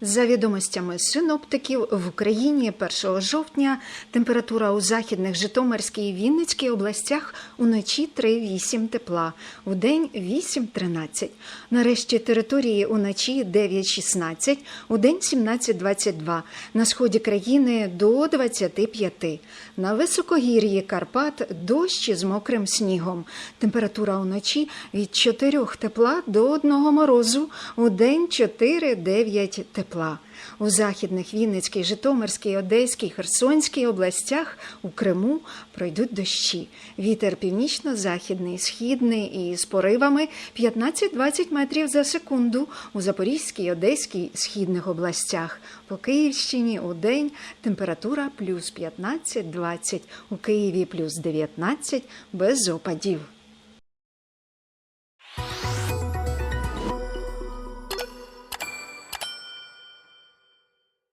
За відомостями синоптиків, в Україні 1 жовтня температура у західних Житомирській і Вінницькій областях уночі 3-8 тепла, у день 8-13. Нарешті території уночі 9-16, у день 17-22, на сході країни до 25. На високогір'ї Карпат дощ з мокрим снігом. Температура уночі від 4 тепла до 1 морозу, у день 4-9 тепла. У західних Вінницькій, Житомирській, Одеській, Херсонській областях у Криму пройдуть дощі. Вітер північно-західний, східний і з поривами 15-20 метрів за секунду у Запорізькій, Одеській, східних областях. По Київщині у день температура плюс 15-20, у Києві плюс 19 без опадів.